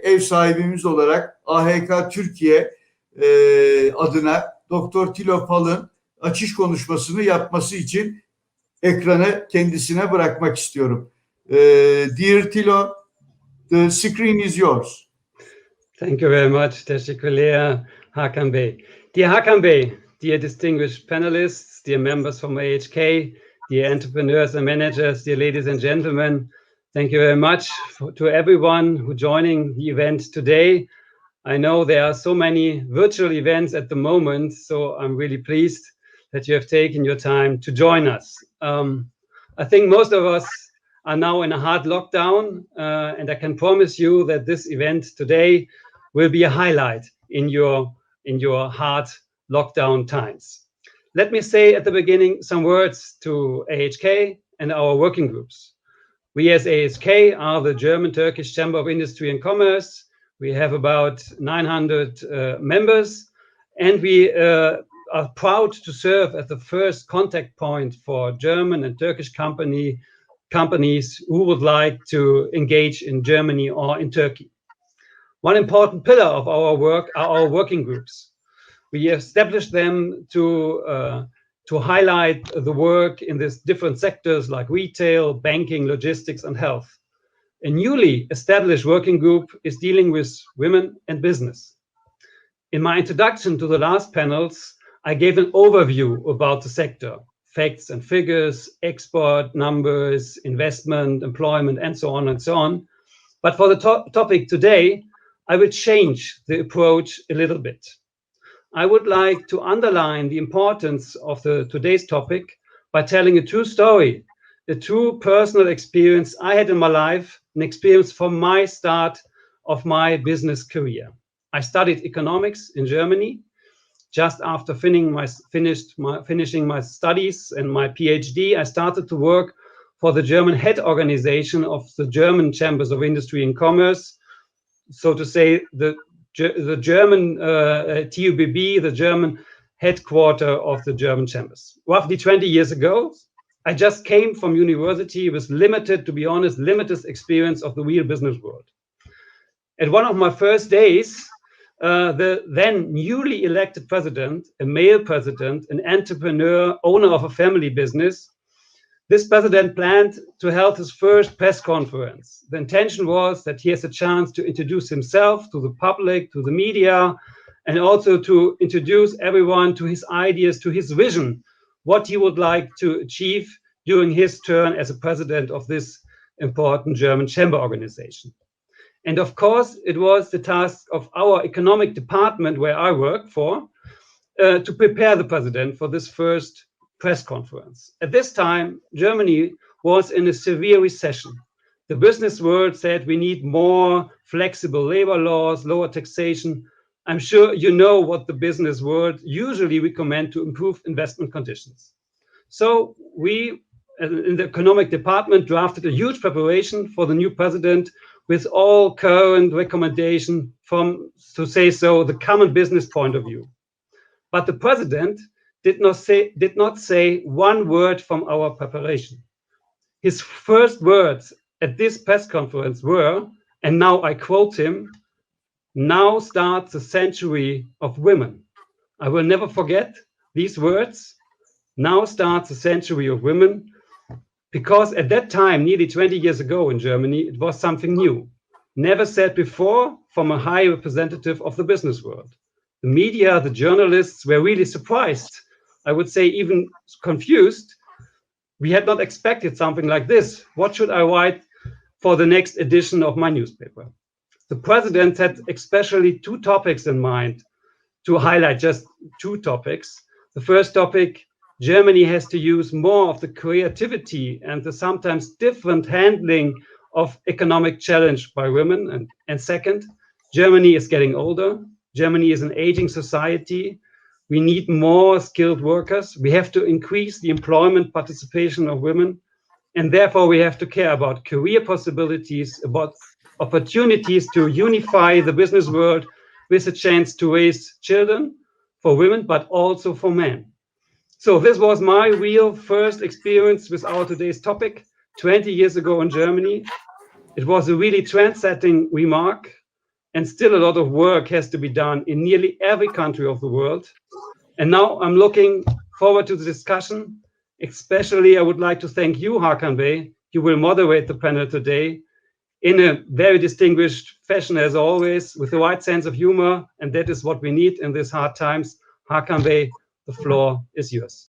ev sahibimiz olarak AHK Türkiye e, adına Doktor Tilo Pal'ın açış konuşmasını yapması için ekranı kendisine bırakmak istiyorum. E, dear Tilo, the screen is yours. Thank you very much. Teşekkürler Hakan Bey. Dear Hakan Bey, dear distinguished panelists, dear members from AHK, dear entrepreneurs and managers, dear ladies and gentlemen, thank you very much for, to everyone who joining the event today. I know there are so many virtual events at the moment, so I'm really pleased that you have taken your time to join us. Um, I think most of us are now in a hard lockdown, uh, and I can promise you that this event today will be a highlight in your in your hard lockdown times. Let me say at the beginning some words to AHK and our working groups. We as AHK are the German Turkish Chamber of Industry and Commerce. We have about 900 uh, members, and we uh, are proud to serve as the first contact point for German and Turkish company companies who would like to engage in Germany or in Turkey. One important pillar of our work are our working groups. We established them to uh, to highlight the work in these different sectors like retail, banking, logistics, and health. A newly established working group is dealing with women and business. In my introduction to the last panels, I gave an overview about the sector, facts and figures, export numbers, investment, employment, and so on and so on. But for the to topic today, I will change the approach a little bit. I would like to underline the importance of the today's topic by telling a true story, a true personal experience I had in my life, an experience from my start of my business career. I studied economics in Germany. Just after finishing my, my, finishing my studies and my PhD, I started to work for the German head organization of the German Chambers of Industry and Commerce, so to say, the the German uh, TUBB, the German headquarter of the German chambers. Roughly 20 years ago, I just came from university with limited, to be honest, limited experience of the real business world. At one of my first days, uh, the then newly elected president, a male president, an entrepreneur, owner of a family business, this president planned to hold his first press conference. The intention was that he has a chance to introduce himself to the public, to the media, and also to introduce everyone to his ideas, to his vision, what he would like to achieve during his turn as a president of this important German chamber organization. And of course, it was the task of our economic department, where I work for, uh, to prepare the president for this first press conference. At this time, Germany was in a severe recession. The business world said we need more flexible labor laws, lower taxation. I'm sure you know what the business world usually recommend to improve investment conditions. So we uh, in the economic department drafted a huge preparation for the new president with all current recommendation from, to say so, the common business point of view. But the president did not say did not say one word from our preparation. His first words at this press conference were, and now I quote him, now starts the century of women. I will never forget these words. Now starts the century of women, because at that time, nearly 20 years ago in Germany, it was something new, never said before from a high representative of the business world. The media, the journalists were really surprised I would say even confused. We had not expected something like this. What should I write for the next edition of my newspaper? The president had especially two topics in mind to highlight just two topics. The first topic Germany has to use more of the creativity and the sometimes different handling of economic challenge by women. And, and second, Germany is getting older. Germany is an aging society. We need more skilled workers. We have to increase the employment participation of women. And therefore, we have to care about career possibilities, about opportunities to unify the business world with a chance to raise children for women, but also for men. So this was my real first experience with our today's topic 20 years ago in Germany. It was a really trend-setting remark. And still a lot of work has to be done in nearly every country of the world. And now I'm looking forward to the discussion. Especially, I would like to thank you, Hakan Bey. You will moderate the panel today in a very distinguished fashion, as always, with the right sense of humor. And that is what we need in these hard times. Hakan Bey, the floor is yours.